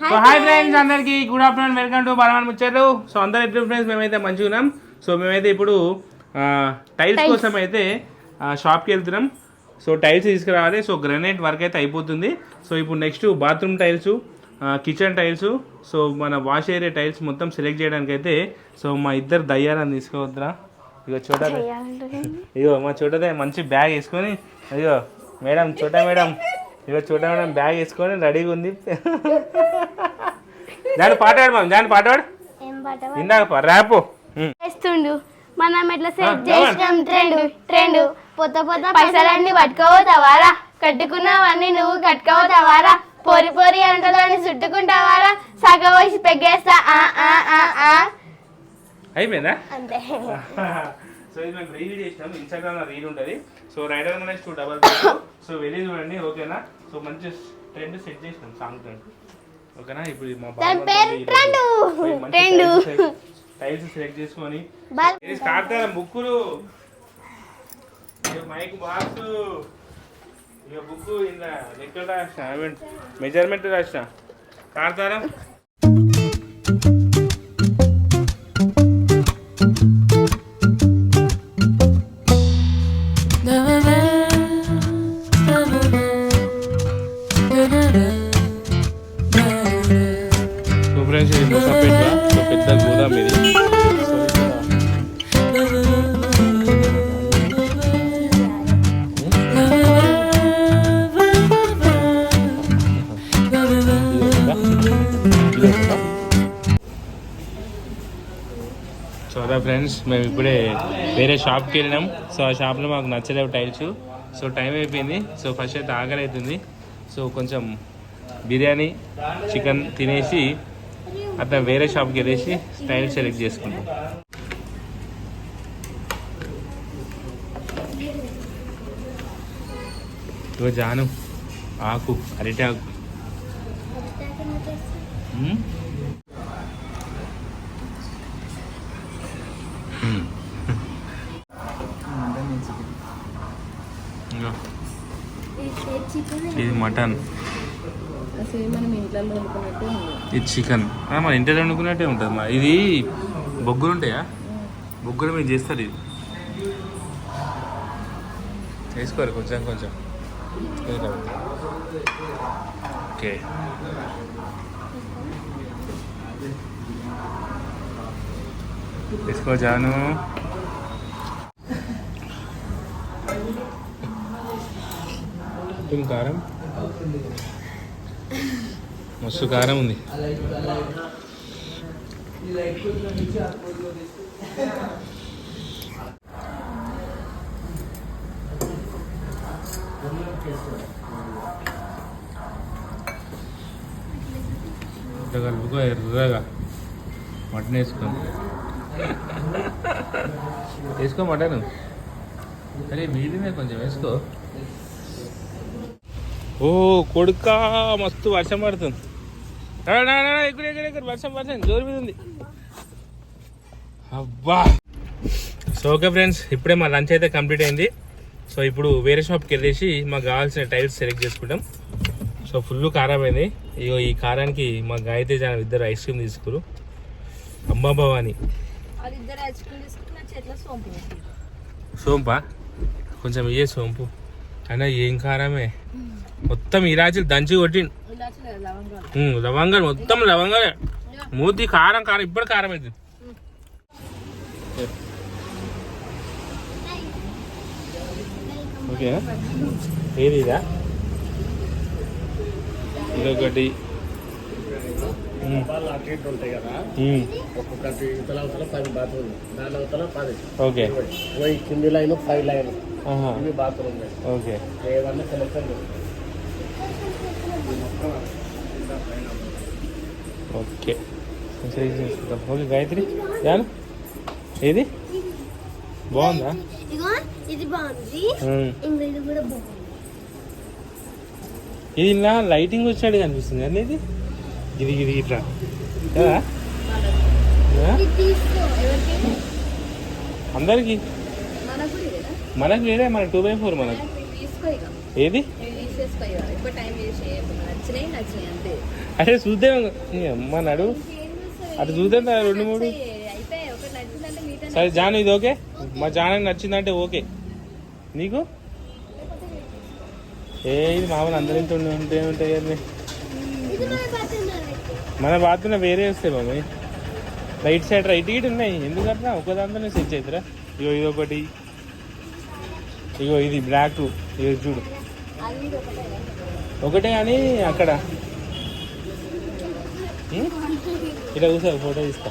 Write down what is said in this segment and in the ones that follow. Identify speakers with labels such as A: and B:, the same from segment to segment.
A: So hi friends అందరికి good afternoon welcome to Balavan ముచ్చట్లు so అందరు ఎట్లు ఫ్రెండ్స్ మేమైతే మంచిగా ఉన్నాం. సో మేమైతే ఇప్పుడు టైల్స్ కోసం అయితే షాప్కి వెళ్తున్నాం. సో టైల్స్ తీసుకురావాలి. సో గ్రనైట్ వర్క్ అయితే అయిపోతుంది. సో ఇప్పుడు next bathroom tiles kitchen tiles so మన వాష్ ఏరియా టైల్స్ మొత్తం సెలెక్ట్ చేయడానికి అయితే సో మా ఇద్దరు దయ్యాలని తీసుకోవద్దురా. ఇక చూడాలి ఇగో మా చూడదే మంచి బ్యాగ్ వేసుకొని అయ్యో మేడం చూడ మేడం. ఇగో చూడ మేడం బ్యాగ్ వేసుకొని రెడీగా ఉంది. దాని పాట పాడు మామ దాని పాట
B: పాట
A: ఇందాక ర్యాపు ఉమ్.
B: చేస్తుండు మనం ఎట్లా సెట్ చేసినాం ట్రెండ్ ట్రెండ్ పొత్త పొత్త పైసలన్నీ పట్టుకోవతావారా కట్టుకున్నావన్నీ నువ్వు కట్టుకోవతావారా పొరి పొరి అంటదాన్ని చుట్టుకుంటావారా? సగం వయసు పెగ్గేస్తా ఆ ఆ ఆ ఆ.
A: అయిపోయిందా?
B: అంతే.
A: సో ఇది మేము రీల్ చేసినాం. ఇన్స్టాగ్రామ్లో రీల్ ఉంటుంది సో రైడర్ మనకి టూ డబల్ సో వెళ్ళి చూడండి ఓకేనా సో మంచి ట్రెండ్ సెట్ చేసినాం సాంగ్ ట్రెండ్ ఓకేనా ఇప్పుడు మా.
B: Trend.
A: టైల్స్ సెలెక్ట్ చేసుకొని. స్టార్ట్ బుక్కులు మైక్ బాక్స్ ఇక బుక్ ఇందా? లెక్కలు రాసిన? మెజర్మెంట్ రాసిన? కాడతారా ఫ్రెండ్స్ మేము ఇప్పుడే వేరే షాప్కి వెళ్ళినాం. సో ఆ షాప్లో మాకు నచ్చలేవు టైల్స్ సో టైం అయిపోయింది. సో ఫస్ట్ అయితే ఆకలి అవుతుంది సో కొంచెం బిర్యానీ చికెన్ తినేసి అట్లా వేరే షాప్కి వెళ్ళేసి స్టైల్ సెలెక్ట్ చేసుకుంటాం. ఇగో జాను ఆకు అరటి ఆకు మ్మ్? మ్మ్. ఇగో, ఇది మటన్. ఇది చికెన్. మన ఇంట్లో వండుకున్నట్టే ఉంటుంది మా. ఇది బొగ్గులు ఉంటాయా? బొగ్గులు మీరు చేస్తారు ఇది? వేసుకోరు కొంచెం కొంచెం. ఓకే. వేసుకో జాను. కొంచెం కారం. మస్తు కారం ఉంది. కలుపుకో ఎర్రగా మటన్ వేసుకో వేసుకో మటన్. అరే మీదనే కొంచెం వేసుకో. ఓ కొడుకా మస్తు వర్షం పడుతుంది. ఇక్కడ ఇక్కడ ఇక్కడ వర్షం వర్షం జోరు మీద ఉంది. అబ్బా. సో ఓకే ఫ్రెండ్స్ ఇప్పుడే మా లంచ్ అయితే కంప్లీట్ అయింది. సో ఇప్పుడు వేరే షాప్కి వెళ్ళేసి మాకు కావాల్సిన టైల్స్ సెలెక్ట్ చేసుకుంటాం. సో ఫుల్ కారం అయింది. ఇగో ఈ కారానికి మా గాయత్రి జనం ఇద్దరు ఐస్ క్రీమ్ తీసుకురు. అమ్మా భవాని.
C: సోంపు
A: సోంపా? కొంచెం ఇయ్యే సోంపు. అయినా ఏం కారమే? మొత్తం ఇరాచీలు దంచి ఉమ్, లవంగాలు మొత్తం లవంగాలే. మూతి కారం కారం ఇప్పుడు కారం అవుతుంది ఓకే. ఏది ఇదా? ఇదొకటి.
D: అటు ఇటు ఉంటాయి కదా.
A: ఉమ్,
D: ఒక్కొక్కటి ఇతల అవతల పది బాత్రూమ్ దాని అవతల పది.
A: ఓకే.
D: పోయి కింది లైన్ పై లైన్. ఇవి
A: bathroom okay. Selection okay. Okay Gayatri. ఏది? బాగుందా?
B: ఇది బాగుంది. ఇది కూడా బాగుంది.
A: ఇది ఇలా లైటింగ్ వచ్చాడు కనిపిస్తుంది కదా ఇది ఇట్లా కదా?
B: ఇది తీసుకో ఎవరికి
A: అందరికి?
C: మనకు
A: వేరే మన టూ బై ఫోర్ మనకు. ఏది? అరే చూద్దాం. నీ అమ్మ నడు. అటు చూద్దాం రెండు మూడు. సరే జాను ఇది ఓకే? మా జానకి నచ్చిందంటే ఓకే. నీకు? ఏ ఇది మామూలు అందరి ఇంటి ఉండి ఉంటే ఉంటాయి కదా. మన బాత్రూమ్ వేరే వస్తాయి మమ్మీ రైట్ సైడ్ రైట్ ఇటు ఉన్నాయి. ఎందుకంటే ఒక దాంట్లోనే సెట్ అవుతురా ఇగో ఇది ఒకటి ఇగో ఇది బ్లాక్ ఇది చూడు. ఒకటే కానీ అక్కడ. ఇలా కూర్చో ఫోటో తీస్తా.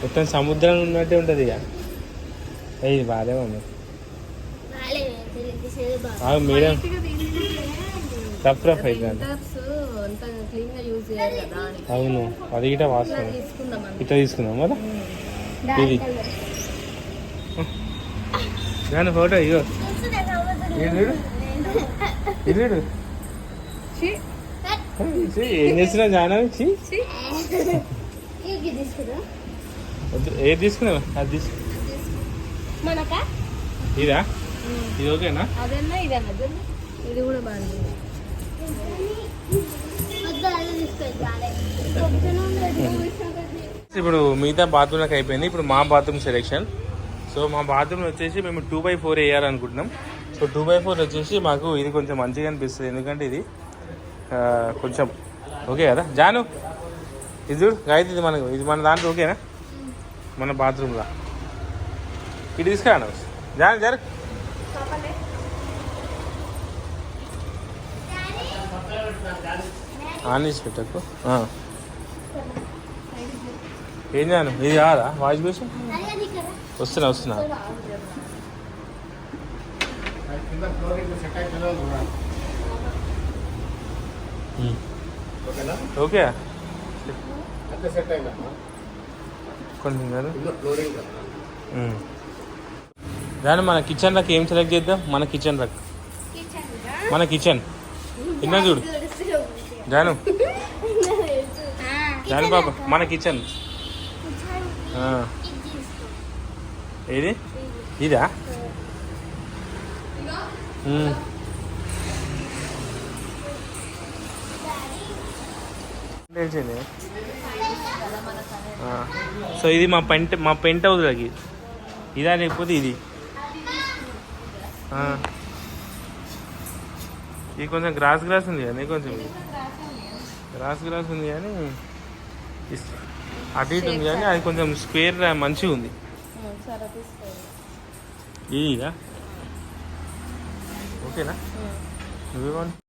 A: మొత్తం సముద్రం ఉన్నట్టే ఉంటుంది ఇక. ఇది బాగానే ఉంది మేడం రఫ్ రఫ్
C: అని.
A: అవును అది గిట
C: అని
A: ఇట్లా తీసుకుందాం కదా ఇది. దాని ఫోటో ఇగో. ఏం చేస్తున్నావు జానా ఏది తీసుకున్నావు? అది తీసుకు. ఇదా? ఇది ఓకేనా?
C: అదన్నా ఇదన్నా చూడు. ఇది కూడా బాగుంది.
A: ఇప్పుడు మిగతా బాత్రూమ్లకు అయిపోయింది. ఇప్పుడు మా బాత్రూమ్ సెలెక్షన్ సో మా బాత్రూమ్ వచ్చేసి మేము టూ బై ఫోర్ వేయాలనుకుంటున్నాం. సో టూ బై ఫోర్ వచ్చేసి మాకు ఇది కొంచెం మంచిగా అనిపిస్తుంది. ఎందుకంటే ఇది కొంచెం ఓకే కదా? జాను ఇది చూడు గాయత్రి ఇది మనకు. ఇది మన దాంట్లో ఓకేనా? మన బాత్రూమ్లో ఇటు తీసుకురాను. జాను జర ఆన్ చేసి పెట్టకు. ఏం జాను? ఇది కాదా? వాష్ బేసిన్ వస్తున్నా వస్తున్నా. ఓకే
D: సెట్ అయిందమ్మా
A: కొంచెం
D: కింద.
A: జాను మన కిచెన్ రక్ ఏం సెలెక్ట్ చేద్దాం? మన కిచెన్ రక్. మన కిచెన్ ఇన్నా చూడు. జాను జాను పాప మన కిచెన్. ఏది? ఇదా. తెలిసింది. సో ఇది మా పెంట్ మా పెంట్ హౌస్లకి ఇదా లేకపోతే ఇది. ఇది కొంచెం గ్రాస్ గ్రాస్ ఉంది కానీ కొంచెం. గ్రాస్ గ్రాస్ ఉంది కానీ అటు ఇటు ఉంది కానీ అది కొంచెం స్క్వేర్ మంచిగా ఉంది.
C: సరే తీసుకోండి.
A: ఇది ఇదా? ఓకేనా? నువ్వేమని